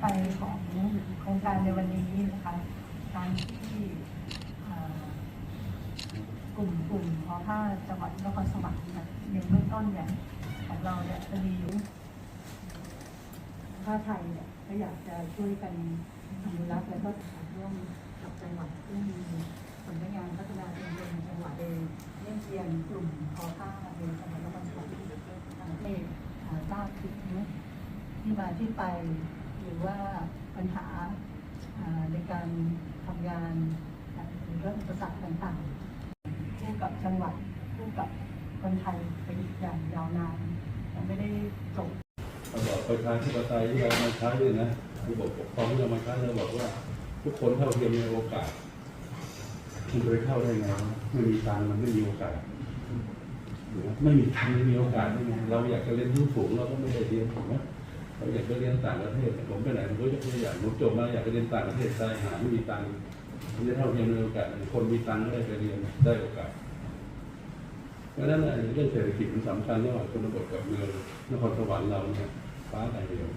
ไปของโครงการในวันนี้นะคะการที่กลุ่มกลุ่มพอผ้าจังหวัดนครสวรรค์เนี่ยในเบื้องต้นเนี่ยของเราเนี่ยจะมีอยู่ผ้าไทยเนี่ยก็อยากจะช่วยกันอนุรักษ์และก็ร่วมกับจังหวัดซึ่งมีสำนักงานพัฒนาชุมชนจังหวัดเองเยี่ยเยียนกลุ่มพอผ้าในจังหวัดนครสวรรค์อ่าให้อ่าทราบถึงที่มาที่ไป หรือว่าปัญหาในการทำงานหรือว่อุปสรรคต่างๆคู่กับจังหวัดคู่กับคนไทยเป็นอย่างยาวนานยังไม่ได้จบระบอบประชาธิปไตยที่เรามาใช้เนี่ยนะระบบปกครองที่เรามาใช้เราบอกว่า ทุกคนเท่าเทียมในโอกาสมันจะไปเข้าได้ไงวะไม่มีตังมันไม่มีโอกาสหรือว่าไม่มีตังไม่มีโอกาสได้ไงเราอยากจะเรียนที่งสูงเราก็ไม่ได้เรียนถูกไหม เราอยากจะเรียนต่างประเทศผมไปไหนผมก็ยกตัวอย่างผมจบมาอยากไปเรียนต่างประเทศใจหาไม่มีตังค์มันจะเท่าเทียมในโอกาสคนมีตังค์ก็ได้ไปเรียนได้โอกาสเพราะฉะนั้นเรื่องเศรษฐกิจมันสำคัญระหว่างชนบทกับเมืองนครสวรรค์เราเนี่ยฟ้าไทยเดียว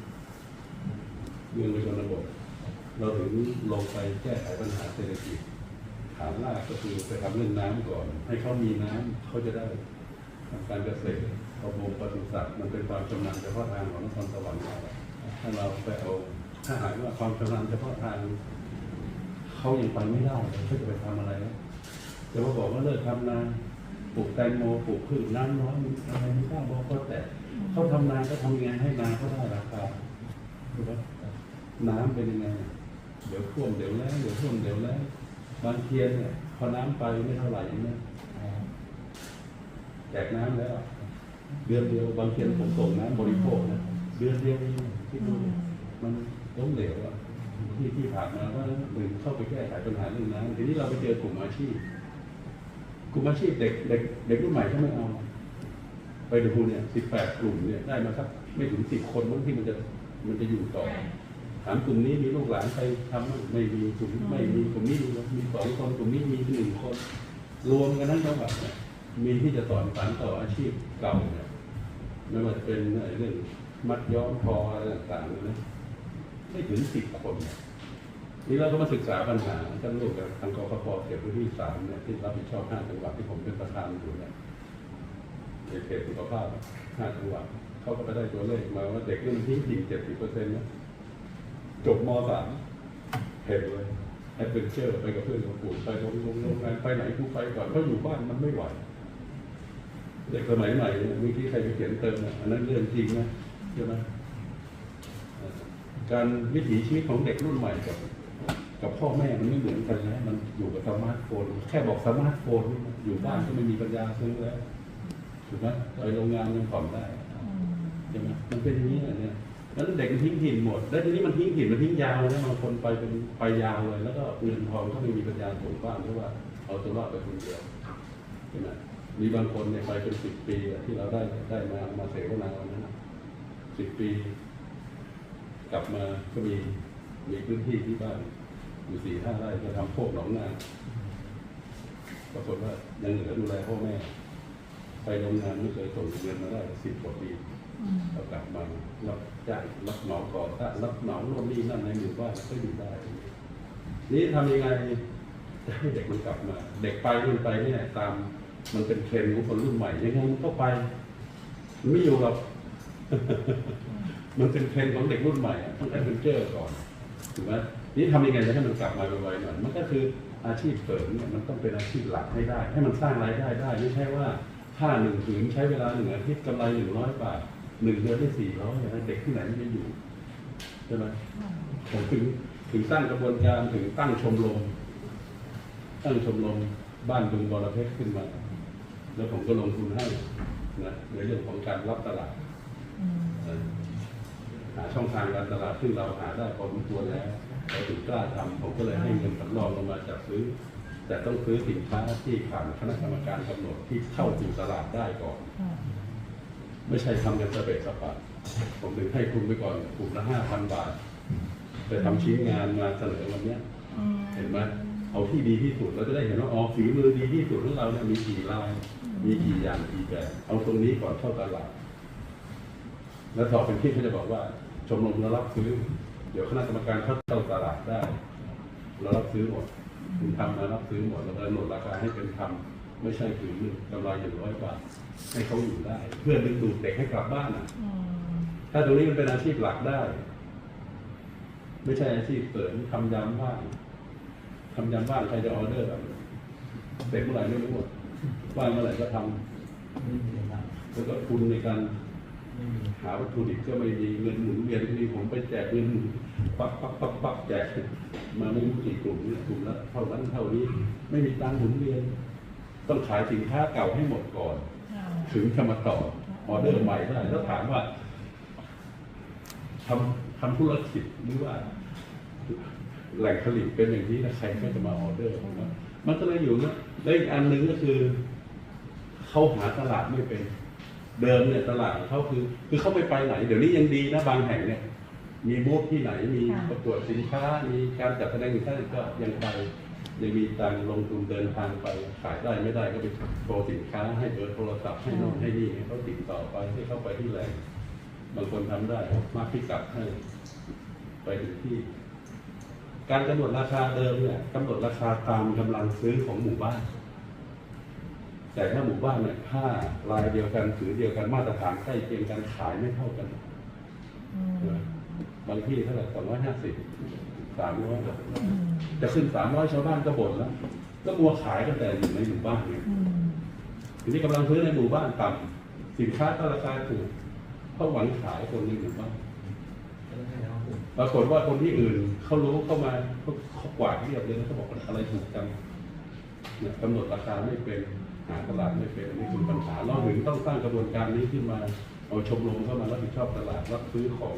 เมืองกับชนบทเราถึงลงไปแก้ไขปัญหาเศรษฐกิจฐานรากก็คือไปทำเรื่องน้ำก่อน ให้เขามีน้ำเขาจะได้ ทำการเกษตรประมงปศุสัตว์มันเป็นความชำนาญเฉพาะทางของนครสวรรค์เราถ้าเราไปเอาถ้าหากว่าความชำนาญเฉพาะทางเขายังไปไม่ได้เขาจะไปทำอะไรจะมาบอกว่าเลิกทำนาปลูกแตงโมปลูกพืชน้ำน้อยอะไรไม่ทราบอกก็แต่เขาทำนาก็ทำยังไงให้นาเขาได้ราคาถูกไหมน้ำเป็นยังไงเดี๋ยวท่วมเดี๋ยวแล้งเดี๋ยวท่วมเดี๋ยวแล้งบางเทียนเนี่ยพอน้ำไปไม่เท่าไหร่เนี่ย แจกน้ำแล้ว เดือนเดียวบางเทียนผมส่งน้ำบริโภคนะเดือนเดียวที่ดูมันล้มเหลวอะที่ที่ผ่านมาก็หนึ่งเข้าไปแก้ไขปัญหาเรื่องน้ำทีนี้เราไปเจอกลุ่มอาชีพ กลุ่มอาชีพเด็กเด็กเด็กรุ่นใหม่ก็ไม่เอาไปดูเนี่ยสิบแปดกลุ่มเนี่ยได้มาสักไม่ถึงสิบคนมั้งที่มันจะมันจะอยู่ต่อถามกลุ่มนี้มีลูกหลานใครทำไม่มีกลุ่มไม่มีกลุ่มนี้มีมีสองคนกลุ่มนี้มีหนึ่งคน รวมกันทั้งจังหวัดเนี่ย มีที่จะสอนสานต่ออาชีพเก่าเนี่ยไม่ว่าจะเป็นเรื่องมัดย้อมทออะไรต่างๆนะไม่ถึงสิบคน นี่เราก็มาศึกษาปัญหาท่านลูกกับทางกฟผเขตพื้นที่สามเนี่ยที่รับผิดชอบห้าจังหวัดที่ผมเป็นประธานอยู่เนี่ยในเขตสุขภาพห้าจังหวัดเขาก็ไปได้ตัวเลขมาว่าเด็กรุ่นที่ทิ้งเจ็ดสิบเปอร์เซ็นต์นะจบมสามเห็นเลยแอดเวนเจอร์ไปกับเพื่อนกับปู่ไปโรงโรงโรงงานไปไหนกูไปก่อนเพราะอยู่บ้านมันไม่ไหว เด็กสมัยใหม่มีที่ใครไปเขียนเติมอันนั้นเรื่องจริงนะใช่ไหมการวิถีชีวิตของเด็กรุ่นใหม่กับ กับพ่อแม่มันไม่เหมือนกันนะมันอยู่กับสมาร์ทโฟน แค่บอกสมาร์ทโฟนอยู่บ้านก็ไม่มีปัญญาซื้อแล้วถูกไหมไปโรงงานยังผ่อนได้ใช่ไหมมันเป็นอย่างนี้เนี่ยแล้วเด็กมันทิ้งถิ่นหมด แล้วทีนี้มันทิ้งถิ่นมันทิ้งยาวนะบางคนไปเป็นไปยาวเลย แล้วก็เงินทองก็ไม่มีปัญญาส่งบ้านเพราะว่าเอาตัวรอดไปคนเดียว มีบางคนเนี่ยไปเป็นสิบปีที่เราได้ได้มามาเสวนาวันนั้นสิบปี กลับมาก็มีมีพื้นที่ที่บ้านอยู่สี่ห้าไร่จะทำโคกหนองนาปรากฏว่ายังเหลือดูแลพ่อแม่ ไปโรงงานไม่เคยส่งเงินมาได้สิบกว่าปีเรากลับมารับจ้างรับเหมาก่อสร้างรับเหมาโน่นนี่นั่นในหมู่บ้านก็อยู่ได้ นี่ทำยังไงให้เด็กมันกลับมา เด็กไปรุ่นไปเนี่ยตาม มันเป็นเทรนด์ของคนรุ่นใหม่ยังไงมันก็ไปมันไม่อยู่หรอก มันเป็นเทรนด์ของเด็กรุ่นใหม่อะต้องแอดเวนเจอร์ก่อนถูกไหมนี่ทำยังไงจะให้มันกลับมาไวๆหน่อยมันก็คืออาชีพเสริมเนี่ยมันต้องเป็นอาชีพหลักให้ได้ ให้มันสร้างรายได้ได้ไม่ใช่ว่าค่าหนึ่งผืนใช้เวลาหนึ่งอาทิตย์กำไรหนึ่งร้อยบาทหนึ่งเดือนได้สี่ร้อยเด็กที่ไหนมันจะอยู่ใช่ไหมผมถึงถึงสร้างกระบวนการถึงตั้งชมรมตั้งชมรม บ้านบึงบรเพชรขึ้นมา แล้วผมก็ลงทุนให้นะในเรื่องของการรับตลาดเอ่อหาช่องทางการตลาดซึ่งเราหาได้พอสมควรแล้วเราถึงกล้าทำผมก็เลยให้เงินสำรองลงมาจัดซื้อ แต่ต้องซื้อสินค้าที่ผ่านคณะกรรมการกำหนดที่เข้าสู่ตลาดได้ก่อน ไม่ใช่ทำกันสเปะสปะผมถึงให้คุณไปก่อนกลุ่มละห้าพันบาทไปทำชิ้นงานมาเสนอวันเนี้ยเห็นไหม เอาที่ดีที่สุดเราจะได้เห็นว่าอ๋อฝีมือดีที่สุดของเราเนี่ยมีกี่ลาย มีกี่อย่างกี่แบบเอาตรงนี้ก่อนเข้าตลาด แล้วต่อเป็นที่เขาจะบอกว่า ชมรมเรารับซื้อ เดี๋ยวคณะกรรมการเขาเข้าตลาดได้เรารับซื้อหมดคุณทำมารับซื้อหมดแล้วก็กำหนดราคาให้เป็นธรรมไม่ใช่ถือหนึ่งกำไรอย่างร้อยบาทให้เขาอยู่ได้ เพื่อดึงดูดเด็กให้กลับบ้านอะอืมถ้าตรงนี้มันเป็นอาชีพหลักได้ ไม่ใช่อาชีพเสริมทำยามว่าง ทำยามว่างใครจะออเดอร์แบบเด็กเมื่อไหร่ไม่รู้อะว่างเมื่อไหร่ก็ทำไม่มีครับแล้วก็ทุนในการไม่มีหาวัตถุดิบก็ไม่มีเงินหมุนเวียนก็มีผมไปแจกเงินปักปักปักปักแจกมาไม่รู้กี่กลุ่มเนี่ยกลุ่มละเท่านั้นเท่านี้ ไม่มีตังค์หมุนเวียน ต้องขายสินค้าเก่าให้หมดก่อนอ่าถึงจะมาต่อออเดอร์ใหม่ได้แล้วถามว่าทำทำธุรกิจหรือว่า แหล่งผลิตเป็นอย่างนี้นะใครก็จะมาออเดอร์ผมว่ามันก็เลยอยู่นะแล้วอีกอันหนึ่งก็คือเขาหาตลาดไม่เป็น เดิมเนี่ยตลาดของเขาคือ คือเขาไปไปไหน เดี๋ยวนี้ยังดีนะบางแห่งเนี่ย มีบูธที่ไหนมีประกวดสินค้า มีการจัดแสดงสินค้าก็ยังไปยังมีตังลงทุนเดินทางไปขายได้ไม่ได้ก็ไปโชว์สินค้าให้เบอร์โทรศัพท์ให้โน่นให้นี่ให้เขาติดต่อไปให้เขาไปที่แหล่งบางคนทำได้มาพิกัดให้ไปถึงที่ การกำหนดราคาเดิมเนี่ยกำหนดราคาตามกำลังซื้อของหมู่บ้าน แต่ถ้าหมู่บ้านเนี่ยผ้ารายเดียวกันถือเดียวกันมาตรฐานใกล้เคียงกันขายไม่เท่ากันอืมบางที่เท่าไหร่สองร้อยห้าสิบสามร้อยอืมจะขึ้นสามร้อยชาวบ้านก็บ่นแล้วก็มัวขายกันแต่อยู่ในหมู่บ้านเนี่ยอืมทีนี้กำลังซื้อในหมู่บ้านต่ำสินค้าก็ราคาถูกเขาหวังขายคนในหมู่บ้าน ปรากฏว่าคนที่อื่นเขารู้เข้ามาเขากวาดเรียบเลยนะเขาบอกอะไรถูกจังกำหนดราคาไม่เป็นหาตลาดไม่เป็นอันนี่คือปัญหาเราถึงต้องสร้างกระบวนการนี้ขึ้นมาเอาชมรมเข้ามารับผิดชอบตลาดรับซื้อของ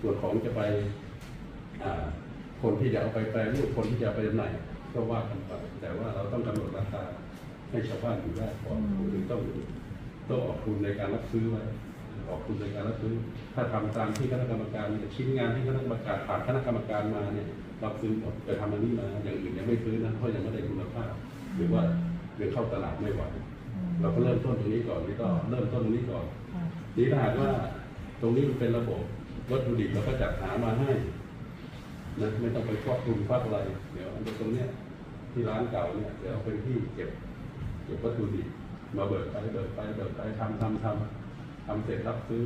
ส่วนของจะไปคนที่จะเอาไปแปรรูปคนที่จะไปจำหน่ายก็ว่ากันไปแต่ว่าเราต้องกำหนดราคาให้ชาวบ้านอยู่ได้ก่อนถึงต้องต้องออกทุนในการรับซื้อไว้ ออกทุนในการรับซื้อถ้าทำตามที่คณะกรรมการชิ้นงานที่คณะกรรมการผ่านคณะกรรมการมาเนี่ยรับซื้อหมดแต่ทำอันนี้มาอย่างอื่นยังไม่ซื้อนะเพราะยังไม่ได้คุณภาพ หรือว่าเดินเข้าตลาดไม่ไหวเราก็เริ่มต้นตรงนี้ก่อนนี่ก็เริ่มต้นตรงนี้ก่อนนี่ถ้าหากว่าตรงนี้มันเป็นระบบวัตถุดิบเราก็จัดหามาให้นะไม่ต้องไปควักทุนควักอะไรเดี๋ยวอันตรงเนี้ยที่ร้านเก่าเนี่ยเดี๋ยวเอาเป็นที่เก็บเก็บวัตถุดิบมาเบิกไปเบิกไปเบิกไปทำทำทำ ทำเสร็จรับซื้อ